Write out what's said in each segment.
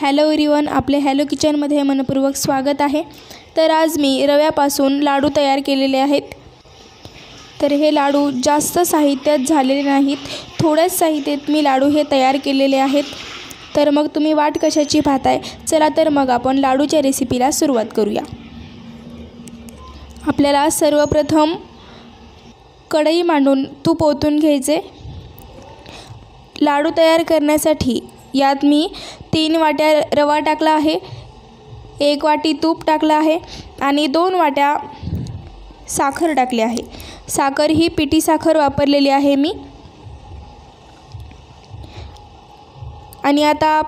Hello everyone आपले hello किचनमध्ये मनपूर्वक स्वागत आहे. तर आज मी रव्यापासून लाडू तयार केलेले आहेत. तर हे लाडू जास्त साहित्यात झालेले नाहीत. थोड्याच साहित्यात मी लाडू हे तयार केलेले आहेत. तर मग तुम्ही वाट कशाची पाहताय? चला तर मग आपण लाडूच्या रेसिपीला सुरुवात करूया. आपल्याला सर्वप्रथम कढई मांडून तूप ओतून घ्यायचे. लाडू तयार करण्यासाठी यात मी तीन वाट्या रवा टाकला आहे एक वाटी तूप टाकलं आहे आणि दोन वाट्या साखर टाकली आहे. साखर ही पिठी साखर वापरलेली आहे मी. आणि आता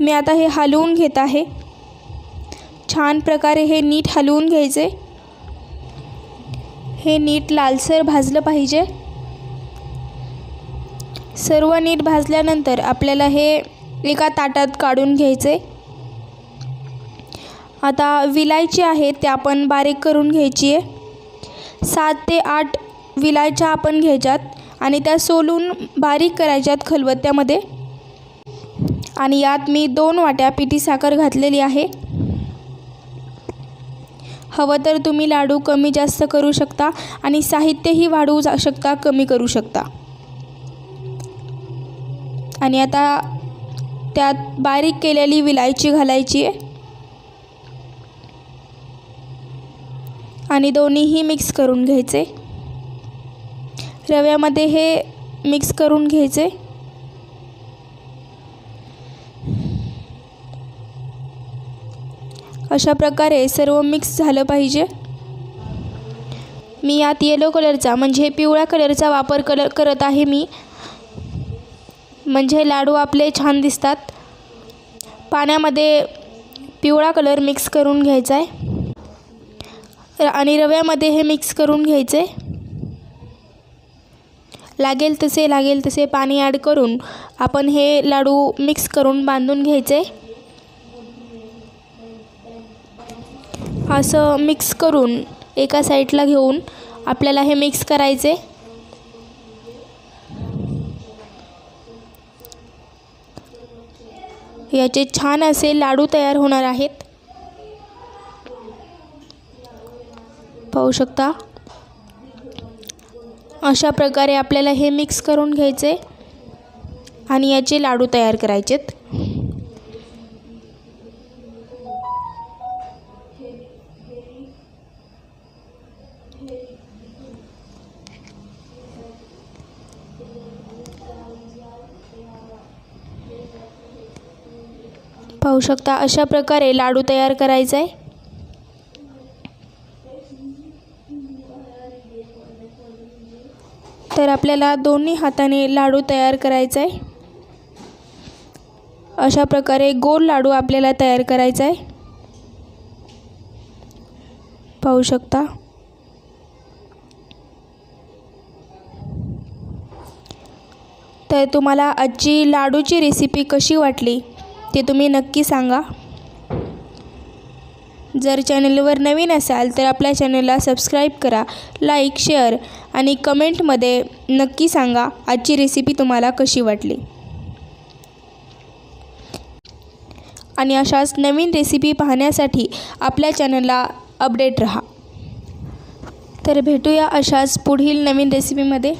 मी आता हे हलवून घेत आहे. छान प्रकारे हे नीट हलवून घ्यायचे. हे नीट लालसर भाजलं पाहिजे. सर्व नीट भाजल्यानंतर आपल्याला हे एका ताटात काढून घ्यायचे. आता विलायची आहे ते आपण बारीक करून घ्यायची आहे. सात ते आठ विलायच्या आपण घ्यायच्यात आणि त्या सोलून बारीक करायच्यात खलबत्त्यामध्ये. आणि यात मी दोन वाट्या पिठी साखर घातलेली आहे. हवं तर तुम्ही लाडू कमी जास्त करू शकता आणि साहित्यही वाढवू जा शकता कमी करू शकता. आणि आता त्यात बारीक केलेली विलायची घालायची आहे. आणि दोन्हीही मिक्स करून घ्यायचे. रव्यामध्ये हे मिक्स करून घ्यायचे. अशा प्रकारे सर्व मिक्स झालं पाहिजे. मी यात येलो कलरचा म्हणजे पिवळ्या कलरचा वापर कलर करत आहे मी. म्हणजे लाडू आपले छान दिसतात. पाण्यामध्ये पिवळा कलर मिक्स करून घ्यायचा आहे. आणि रव्यामध्ये हे मिक्स करून घ्यायचे. लागेल तसे लागेल तसे पाणी ॲड करून आपण हे लाडू मिक्स करून बांधून घ्यायचे. असं मिक्स करून एका साईडला घेऊन आपल्याला हे मिक्स करायचे. याचे छान असे लाडू तयार होणार आहेत. पाहू शकता? अशा प्रकारे आपल्याला हे मिक्स करून घ्यायचे आणि याचे लाडू तयार करायचेत. पाहू शकता. अशा प्रकारे लाडू तयार करायचा आहे. तर आपल्याला दोन्ही हाताने लाडू तयार करायचा आहे. अशा प्रकारे गोल लाडू आपल्याला तयार करायचा आहे. पाहू शकता. तर तुम्हाला आजची लाडूची रेसिपी कशी वाटली? ते तुम्ही नक्की सांगा. जर चॅनलवर नवीन असाल तर आपल्या चॅनलला सबस्क्राईब करा लाईक शेअर आणि कमेंटमध्ये नक्की सांगा आजची रेसिपी तुम्हाला कशी वाटली. आणि अशाच नवीन रेसिपी पाहण्यासाठी आपल्या चॅनलला अपडेट रहा. तर भेटूया अशाच पुढील नवीन रेसिपीमध्ये.